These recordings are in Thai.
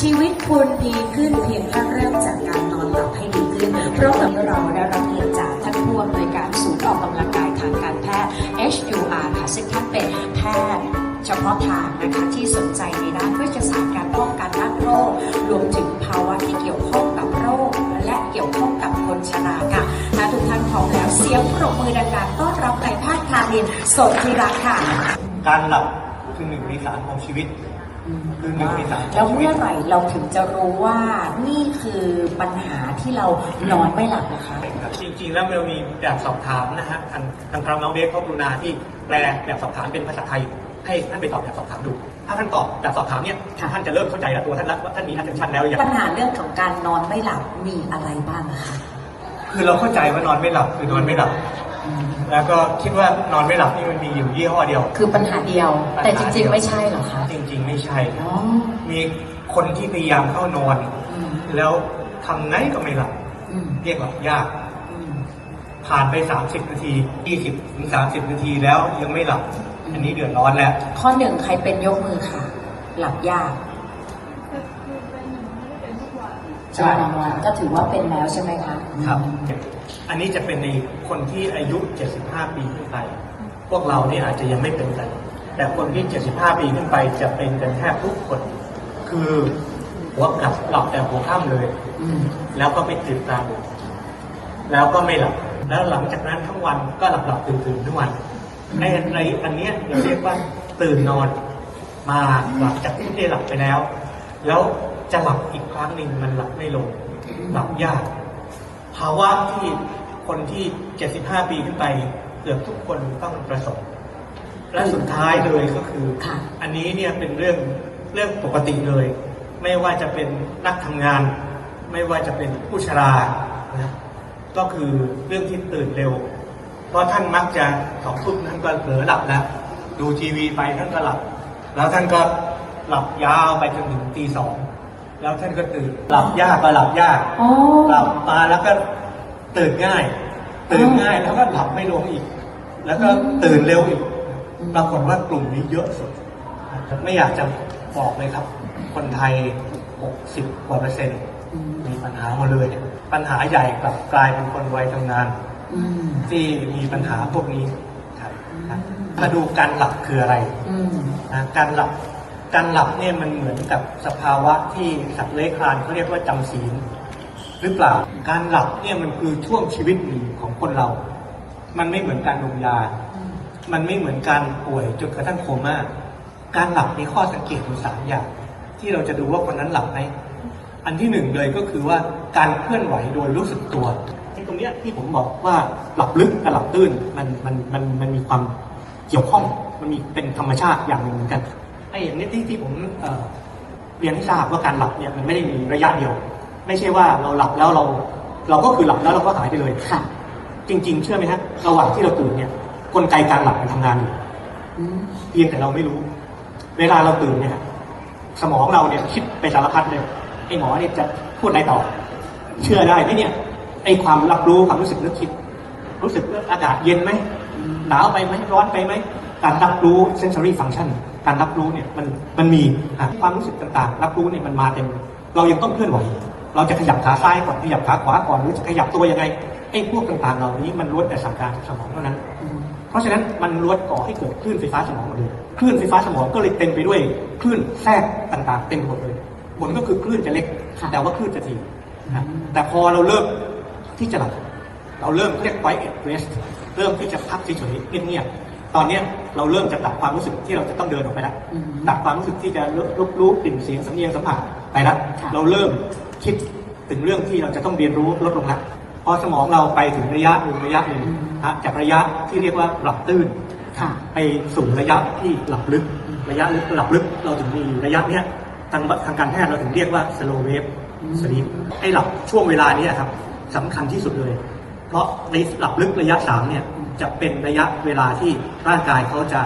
ชีวิตคุณดีขึ้นเพียงแค่เริ่มจากการนอนหลับให้ดีขึ้น เพราะกับเราได้รับเกียรติจากท่านผู้อำนวยการศูนย์ออกกำลังกายทางการแพทย์ HUR ค่ะซึ่งท่านเป็นแพทย์เฉพาะทางนะคะที่สนใจในด้านเวชศาสตร์การป้องกันด้านโรค รวมถึงภาวะที่เกี่ยวข้องกับโรค และเกี่ยวข้องกับคนชราค่ะถ้าทุกท่านพร้อมแล้วเสียงปรบมือดังๆต้อนรับนายแพทย์คารินสนธิรักค่ะ การหลับคือหนึ่งในสามของชีวิต คือหนึ่งในสามขแล้อวงชีวิเมื่ตอไหร่เราถึงจะรู้ว่านี่คือปัญหาที่เรานอนไม่หลับนะคะ จริง ๆ แล้วเรามีแบบสอบถามนะฮะทางทางครน้องเบสเขากรุณาที่แปลแบบสอบถามเป็นภาษาไทย ให้ท่านไปตอบแบบสอบถามดู ถ้าท่านตอบแบบสอบถามเนี่ยค่ะท่านจะเริ่มเข้าใจแล้วตัวท่านแล้วว่าท่านมี attention แล้วหรือยังปัญหาเรื่องของการนอนไม่หลับมีอะไรบ้างนะคะคือเราเข้าใจว่านอนไม่หลับคือนอนไม่หลับ แล้วก็คิดว่านอนไม่หลับนี่มันมีอยู่ยี่ห้อเดียว คือปัญหาเดียว แต่จริง ๆ ไม่ใช่เหรอคะ จริง ๆ ไม่ใช่อ๋อมีคนที่พยายามเข้านอนอืมแล้วทำไงก็ไม่หลับอืมเรียกว่ายากอืมผ่านไป 30 นาที 20ถึง30 นาทีแล้วยังไม่หลับ อันนี้เดือดร้อนแล้ว ข้อหนึ่งใครเป็นยกมือค่ะ หลับยากใช่บางวันก็ถือว่าเป็นแล้วใช่ไหมคะ ครับ อันนี้จะเป็นในคนที่อายุ 75 ปีขึ้นไป พวกเราเนี่ยอาจจะยังไม่เป็นกัน แต่คนที่ 75 ปีขึ้นไปจะเป็นกันแทบทุกคน คือหัวกลับหลับแต่หัวค่ำเลย แล้วก็ไปตื่นตาดูแล้วก็ไม่หลับ แล้วหลังจากนั้นทั้งวันก็หลับหลับตื่นตื่นทุกวัน ในในอันเนี้ยเราเรียกว่าตื่นนอนมาหลังจากที่ได้หลับไปแล้ว แล้วจะหลับอีกครั้งหนึ่งมันหลับไม่ลง หลับยาก ภาวะที่คนที่ 75 ปีขึ้นไป เกือบทุกคนต้องประสบ และสุดท้ายเลยก็คือค่ะอันนี้เนี่ยเป็นเรื่องเรื่องปกติเลย ไม่ว่าจะเป็นนักทำงาน ไม่ว่าจะเป็นผู้ชรานะก็คือเรื่องที่ตื่นเร็ว เพราะท่านมักจะสองทุ่มท่านก็เผลอหลับแล้วดูทีวีไปท่านก็หลับ แล้วท่านก็หลับยาวไปจนถึงตีสอง แล้วท่านก็ตื่นหลับยากก็หลับยากอ๋อ หลับมาแล้วก็ตื่นง่าย ตื่นง่ายแล้วก็หลับไม่ลงอีก แล้วก็ตื่นเร็วอีกปรากฏว่ากลุ่มนี้เยอะสุด ไม่อยากจะบอกเลยครับ คนไทย 60กว่าเปอร์เซ็นต์อืม มีปัญหาหมดเลยปัญหาใหญ่กลับกลายเป็นคนวัยทำงาน อืม ที่มีปัญหาพวกนี้ครับครับมาดูการหลับคืออะไรอืม นะการหลับ การหลับเนี่ยมันเหมือนกับสภาวะที่สัตว์เลื้อยคลานเขาเรียกว่าจำศีลหรือเปล่า การหลับเนี่ยมันคือช่วงชีวิตหนึ่งของคนเรา มันไม่เหมือนการดมยา มันไม่เหมือนการป่วยจนกระทั่งโคม่า การหลับมีข้อสังเกตอยู่สามอย่าง ที่เราจะดูว่าคนนั้นหลับไหม อันที่หนึ่งเลยก็คือว่าการเคลื่อนไหวโดยรู้สึกตัวที่ตรงเนี้ยที่ผมบอกว่าหลับลึกกับหลับตื้นมันมันมันมันมีความเกี่ยวข้อง มันมีเป็นธรรมชาติอย่างหนึ่งเหมือนกัน ไอ้อย่างนี้ที่ที่ผมเอ่อเรียนให้ทราบว่าการหลับเนี่ยมันไม่ได้มีระยะเดียว ไม่ใช่ว่าเราหลับแล้วเรา เราก็คือหลับแล้วเราก็หายไปเลยค่ะ จริง ๆ เชื่อไหมฮะระหว่างที่เราตื่นเนี่ยกลไกการหลับมันทำงานอยู่อืมเพียงแต่เราไม่รู้ เวลาเราตื่นเนี่ยฮะสมองเราเนี่ยคิดไปสารพัดเลยไอ้หมอเนี่ยจะพูดอะไรต่อ เชื่อได้ไหมเนี่ยไอ้ความรับรู้ความรู้สึกนึกคิด รู้สึกว่าอากาศเย็นไหมหนาวไปไหมร้อนไปไหมการรับรู้ sensory function การรับรู้เนี่ยมันมันมีอะความรู้สึกต่างๆ รับรู้เนี่ยมันมาเต็ม เรายังต้องเคลื่อนไหว เราจะขยับขาซ้ายก่อนขยับขาขวาก่อนหรือจะขยับตัวยังไงไอ้พวกต่างๆ เหล่านี้มันล้วนแต่สั่งการจากสมองเท่านั้นอืมเพราะฉะนั้นมันล้วนก่อให้เกิดคลื่นไฟฟ้าสมองหมดเลยคลื่นไฟฟ้าสมองก็เลยเต็มไปด้วยคลื่นแทรกต่างๆ เต็มไปหมดเลยผลก็คือคลื่นจะเล็กค่ะแต่ว่าคลื่นจะถี่นะอืมแต่พอเราเริ่มที่จะหลับเราเริ่มเรียก quiet rest เริ่มที่จะพักเฉยๆเงียบๆตอนเนี้ย เราเริ่มจะตัดความรู้สึกที่เราจะต้องเดินออกไปแล้วอืมตัดความรู้สึกที่จะรับรู้กลิ่นเสียงสำเนียงสัมผัสไปแล้วค่ะ เราเริ่มคิดถึงเรื่องที่เราจะต้องเรียนรู้ลดลงแล้วพอสมองเราไปถึงระยะหนึ่งระยะหนึ่งนะจากระยะที่เรียกว่าหลับตื้นค่ะ ไปสู่ระยะที่หลับลึก ระยะลึกหลับลึกเราถึงมีระยะเนี้ยทางทางการแพทย์เราถึงเรียกว่า slow wave อืม sleep ไอ้หลับช่วงเวลาเนี้ยครับสำคัญที่สุดเลย เพราะในหลับลึกระยะสามเนี่ย จะเป็นระยะเวลาที่ร่างกายเขาจะ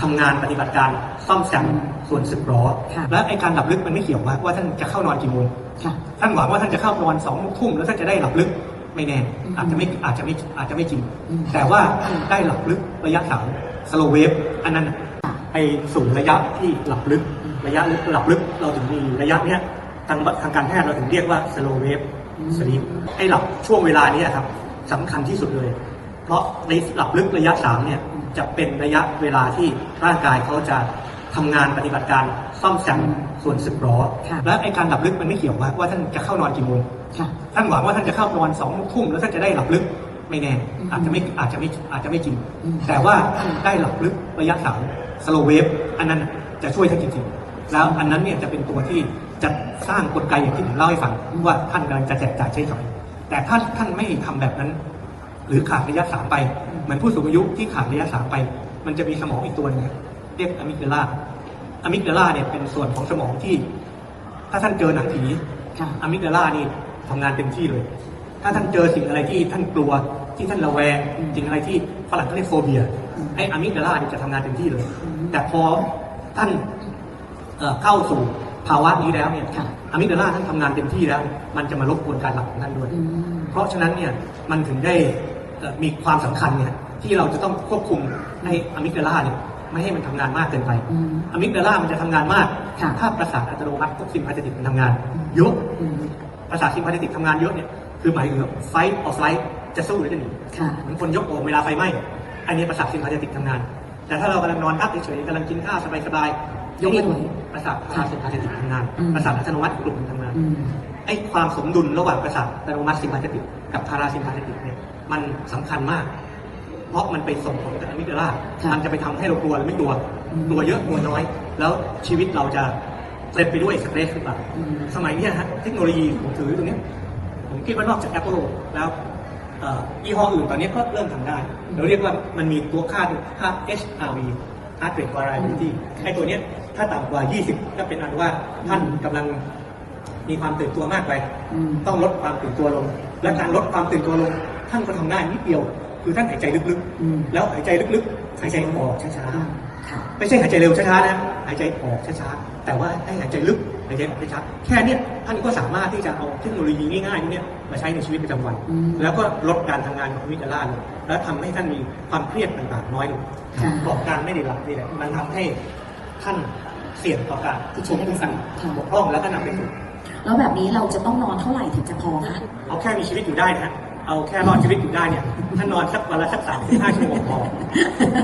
ทำงานปฏิบัติการซ่อมแซมส่วนสึกหรอค่ะและไอ้การหลับลึกมันไม่เกี่ยวว่าว่าท่านจะเข้านอนกี่โมงค่ะท่านหวังว่าท่านจะเข้านอนสองทุ่มแล้วท่านจะได้หลับลึกไม่แน่อืมอาจจะไม่อาจจะไม่อาจจะไม่จริงอืมแต่ว่าท่านได้หลับลึกระยะสามสโลเวฟอันนั้นน่ะค่ะไปสู่ระยะที่หลับลึกระยะลึกหลับลึกเราถึงมีระยะเนี้ยทางทางการแพทย์เราถึงเรียกว่า slow wave sleep ให้หลับช่วงเวลานี้ครับสำคัญที่สุดเลย เพราะในหลับลึกระยะสามเนี่ยจะเป็นระยะเวลาที่ร่างกายเขาจะทำงานปฏิบัติการซ่อมแซมส่วนสึกหรอค่ะและไอการหลับลึกมันไม่เกี่ยวว่าว่าท่านจะเข้านอนกี่โมงค่ะท่านหวังว่าท่านจะเข้านอนสองทุ่มแล้วท่านจะได้หลับลึกไม่แน่อืมอาจจะไม่อาจจะไม่อาจจะไม่จริงอืมแต่ว่าท่านได้หลับลึกระยะสามสโลเวฟอันนั้นน่ะจะช่วยท่านจริงๆ แล้วอันนั้นเนี่ยจะเป็นตัวที่จะสร้างกลไกอย่างที่ผมเล่าให้ฟังว่าท่านกำลังจะแจกจ่ายใช้สอยแต่ถ้าท่านไม่ทำแบบนั้น หรือขาดระยะสามไปเหมือนผู้สูงอายุที่ขาดระยะสามไป มันจะมีสมองอีกตัวหนึงเรียกอะมิกเดลาอะมิกเดลาเนี่ยเป็นส่วนของสมองที่ ถ้าท่านเจอหนังผีค่ะอะมิกดาลานี่ทำงานเต็มที่เลย ถ้าท่านเจอสิ่งอะไรที่ท่านกลัวที่ท่านระแวงอืมสิ่งอะไรที่ฝรั่งเขาเรียกโฟเบียอืมไอ้อะมิกดาลานี่จะทำงานเต็มที่เลยอืมแต่พอท่านเอ่อเข้าสู่ภาวะนี้แล้วเนี่ยค่ะอะมิกดาลาท่านทำงานเต็มที่แล้ว มันจะมารบกวนการหลับของท่านด้วยอืมเพราะฉะนั้นเนี่ยมันถึงได้เอ่อ มีความสำคัญเนี่ยที่เราจะต้องควบคุมให้อะมิกดาลาเนี่ยไม่ให้มันทำงานมากเกินไปอืมอะมิกดาลามันจะทำงานมากค่ะถ้าประสาทอัตโนมัติพวกซิมพาเทติกมันทำงานเยอะอืมประสาทซิมพาเทติกทำงานเยอะเนี่ยคือหมายถึงไฟต์ออฟไลท์จะสู้หรือจะหนีค่ะเหมือนคนยกโอ่งเวลาไฟไหม้อันนี้ประสาทซิมพาเทติกทำงาน แต่ถ้าเรากำลังนอนพักเฉยๆกำลังกินข้าวสบายๆยกไม่ไหวประสาทประสาทซิมพาเทติกทำงานอืมประสาทอัตโนมัติกลุ่มนทำงานอืมไอ้ความสมดุลระหว่างประสาทอัตโนมัติซิมพาเทติกกับพาราซิมพาเทติกเนี่ย มันสำคัญมาก เพราะมันไปส่งผลกับอะมิกดาลาค่ะมันจะไปทำให้เรากลัวหรือไม่กลัวอืมกลัวเยอะกลัวน้อย แล้วชีวิตเราจะเต็มไปด้วยสเตรสหรือเปล่าอืมสมัยเนี้ยฮะเทคโนโลยีผมถือตรงเนี้ยผมคิดว่านอกจาก Apple แล้วเอ่อยี่ห้ออื่นตอนนี้ก็เริ่มทำได้เราเรียกว่ามันมีตัวค่าดูค่า HRV Heart Rate Variability ไอ้ตัวเนี้ยถ้าต่ำกว่า 20 ก็เป็นอันว่าท่านกำลังมีความตื่นตัวมากไปอืมต้องลดความตื่นตัวลง และการลดความตื่นตัวลง ท่านก็ทำได้นิดเดียว คือท่านหายใจลึกอืมๆแล้วหายใจลึกๆ หายใจออกช้าอ่าๆค่ะไม่ใช่หายใจเร็วช้าๆนะ หายใจออกช้าๆ แต่ว่าให้หายใจลึก หายใจออกช้าๆ แค่เนี้ยท่านก็สามารถที่จะเอาเทคโนโลยีง่ายๆพวกเนี้ยมาใช้ในชีวิตประจำวันอืมแล้วก็ลดการทำงานของวิจารณ์ลง แล้วทำให้ท่านมีความเครียดต่างๆน้อยลงค่ะบอกการไม่ได้หลับนี่แหละ มันทำให้ท่านเสี่ยงต่อการที่จะได้ถูกกันค่ะบกพร่องแล้วก็นำไปสู่แล้วแบบนี้เราจะต้องนอนเท่าไหร่ถึงจะพอคะ เอาแค่มีชีวิตอยู่ได้นะฮะ เอาแค่รอดชีวิตอยู่ได้เนี่ยท่านนอนสักวันละสักสามถึงห้าชั่วโมงพอ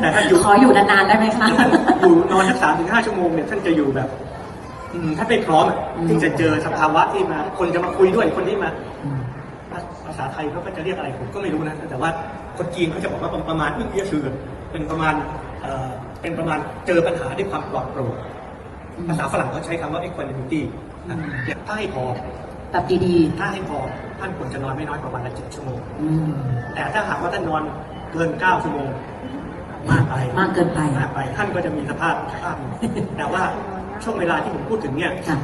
แต่ถ้าอยู่ขออยู่นานๆได้ไหมคะท่านอยู่นอนสักสามถึงห้าชั่วโมงเนี่ยท่านจะอยู่แบบอืมท่านไม่พร้อมอะอืมที่จะเจอสภาวะที่มา คนจะมาคุยด้วยคนที่มาอืมภาษาไทยเขาก็จะเรียกอะไรผมก็ไม่รู้นะแต่ว่าคนจีนเขาจะบอกว่าประมาณอึ้งเอี้ยคือเป็นประมาณเอ่อเป็นประมาณเจอปัญหาด้วยความปลอดโปร่งภาษาฝรั่งเขาใช้คำว่า equanimity นะถ้าให้พอ แบบดีถ้าให้พอท่านควรจะนอนไม่น้อยกว่าวันละเจ็ดชั่วโมง ๆอืมแต่ถ้าหากว่าท่านนอนเกินเก้าชั่วโมง มากไปมากเกินไปมากไปท่านก็จะมีสภาพสภาพหนึ่งแต่ว่าช่วงเวลาที่ผมพูดถึงเนี่ย ค่ะ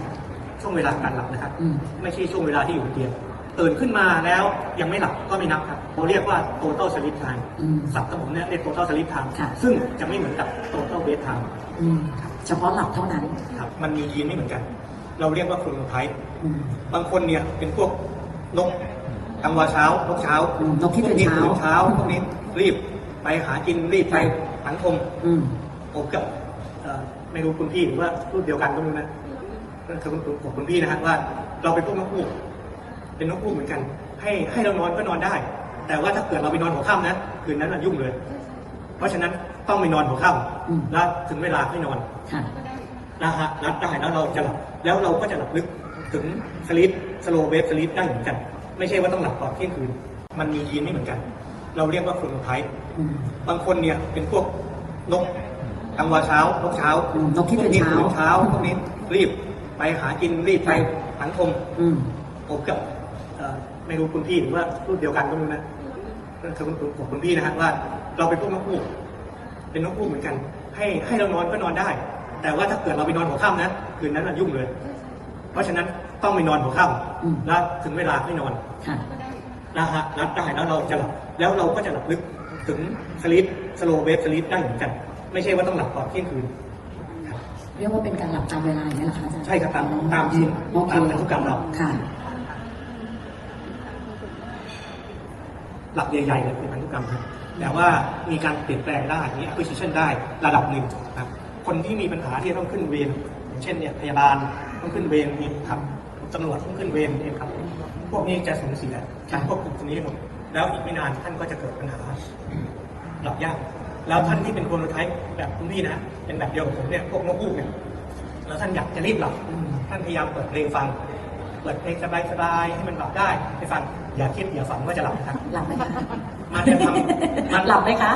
ช่วงเวลาการหลับนะครับ อืม ไม่ใช่ช่วงเวลาที่อยู่บนเตียงตื่นขึ้นมาแล้วยังไม่หลับก็ไม่นับครับเราเรียกว่า total sleep time อืมศัพท์ของผมเนี่ยเรียก total sleep time ค่ะ ซึ่งจะไม่เหมือนกับ total wake time อืมเฉพาะหลับเท่านั้นครับมันมียีนไม่เหมือนกัน เราเรียกว่าโครโนไทป์อืม บางคนเนี่ยเป็นพวกนกกลางวันเช้านกเช้าอืมนกที่ตื่นเช้า พวกเช้าพวกนี้รีบไปหากินรีบไปสังคมอืม ผมกับเอ่อไม่รู้คุณพี่หรือว่ารุ่นเดียวกันก็ไม่รู้นะก็คือคุณผมคุณพี่นะฮะว่า เราเป็นพวกนกฮูกเป็นนกฮูกเหมือนกัน ให้ให้เรานอนก็นอนได้ แต่ว่าถ้าเกิดเราไปนอนหัวค่ำนะคืนนั้นน่ะยุ่งเลย เพราะฉะนั้นต้องไปนอนหัวค่อืมำแล้วถึงเวลาให้นอนค่ะนะฮะรับได้แล้วเราจะหลับแล้วเราก็จะหลับลึก ถึงสลิปสโลเวฟสลิปได้เหมือนกัน ไม่ใช่ว่าต้องหลับก่อนเที่ยงคืน มันมียีนไม่เหมือนกัน เราเรียกว่าโครโนไทป์อืมบางคนเนี่ยเป็นพวกนกกลางวันเช้านกเช้าอืมนกที่ตื่นเช้าพวตื่นเช้าพวกนี้รีบไปหากินรีบไปสังคมอืมผมกับเอ่อไม่รู้คุณพี่หรือว่ารุ่นเดียวกันก็ไม่รู้นะก็คือคุณผมคุณพี่นะฮะว่า เราเป็นพวกนกฮูกเป็นนกฮูกเหมือนกัน ให้ให้เรานอนก็นอนได้ แต่ว่าถ้าเกิดเราไปนอนหัวค่ำนะคืนนั้นน่ะยุ่งเลยเพ ราะฉะนั้นต้องไปนอนหัวค่อืมำแล้วถึงเวลาให้นอนค่ะนะฮะรับได้แล้วเราจะหลับแล้วเราก็จะหลับลึกถึงสลิปสโลเวฟสลิปได้เหมือนกัน ไม่ใช่ว่าต้องหลับก่อนเที่ยงคืนครับเรียกว่าเป็นการหลับตามเวลาอย่างนี้เหรอคะอาจารย์ใช่ครับตามตามยีนโอเคตามพันธุกรรมเราค่ะหลักใหญ่ๆเลยเป็นพันธุกรรมครับแต่ว่ามีการเปลี่ยนแปลงได้มี acquisition ได้ระดับหนึ่งครับคนที่มีปัญหาที่ต้องขึ้นเวรอย่างเช่นเนี่ยพยาบาล ต้องขึ้นเวรมีครับตำรวจต้องขึ้นเวรเองครับ พวกนี้จะสูญเสียการควบคุมตรงนี้หมดแล้วอีกไม่นานท่านก็จะเกิดปัญหาหลับยาก แล้วท่านที่เป็นคนไทยแบบคุณพี่นะ เป็นแบบเดียวกับผมเนี่ยพวกนกฮูกเนี่ยแล้วท่านอยากจะรีบหลับท่านพยายามเปิดเพลงฟัง เปิดเพลงสบายๆให้มันหลับได้ไปฟัง อย่าคิดอย่าฝันว่าจะหลับนะครับหลับไหมคะมันจะทำมันหลับไหมคะ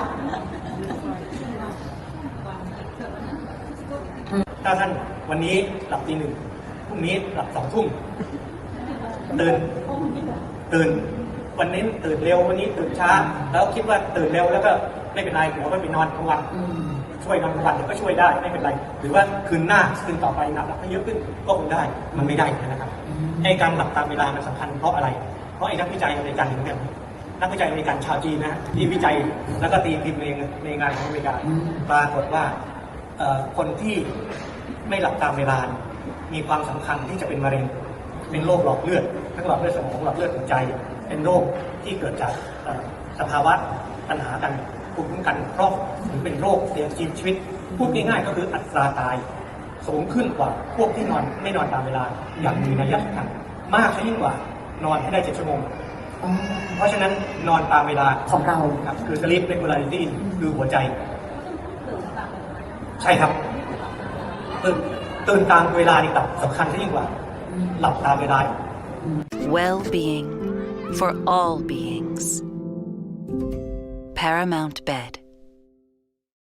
ถ้าท่านวันนี้หลับตีหนึ่งพ รุ่งนี้หลับสองทุ่มตื่นตื่น วันนี้ตื่นเร็ววันนี้ตื่นช้า แล้วคิดว่าตื่นเร็วแล้วก็ไม่เป็นไรหัวก็ไปนอนกลางวันอืมช่วยนอนกลางวันเดี๋ยวก็ช่วยได้ไม่เป็นไร หรือว่าคืนหน้าคืนต่อไปหลับให้เยอะขึ้นก็คงได้มันไม่ได้นะครับไอ้การหลับตามเวลามันสำคัญเพราะอะไร เพราะไอ้นักวิจัยอเมริกันเนี่ยนักวิจัยอเมริกันชาวจีนนะที่วิจัยแล้วก็ตีพิมพ์ในในงานของอเมริกาอืมปรากฏว่าเอ่อคนที่ไม่หลับตามเวลา มีความสำคัญที่จะเป็นมะเร็ง เป็นโรคหลอดเลือดทั้งหลอดเลือดสมองหลอดเลือดหัวใจ เป็นโรคที่เกิดจากเอ่อสภาวะปัญหากันภูมิคุ้มกันพร่องหรือเป็นโรคเสียชีวิต พูดง่ายๆก็คืออัตราตาย สูงขึ้นกว่าพวกที่นอนไม่นอนตามเวลาอย่างมีนัยสำคัญมากซะยิ่งกว่านอนให้ได้เจ็ดชั่วโมงอ๋อเพราะฉะนั้นนอนตามเวลาของเราครับคือ sleep regularity คือหัวใจ ใช่ครับตื่น ตื่นตามเวลานี่แบบสำคัญซะยิ่งกว่า หลับตามเวลา Well-being for all beings Paramount Bed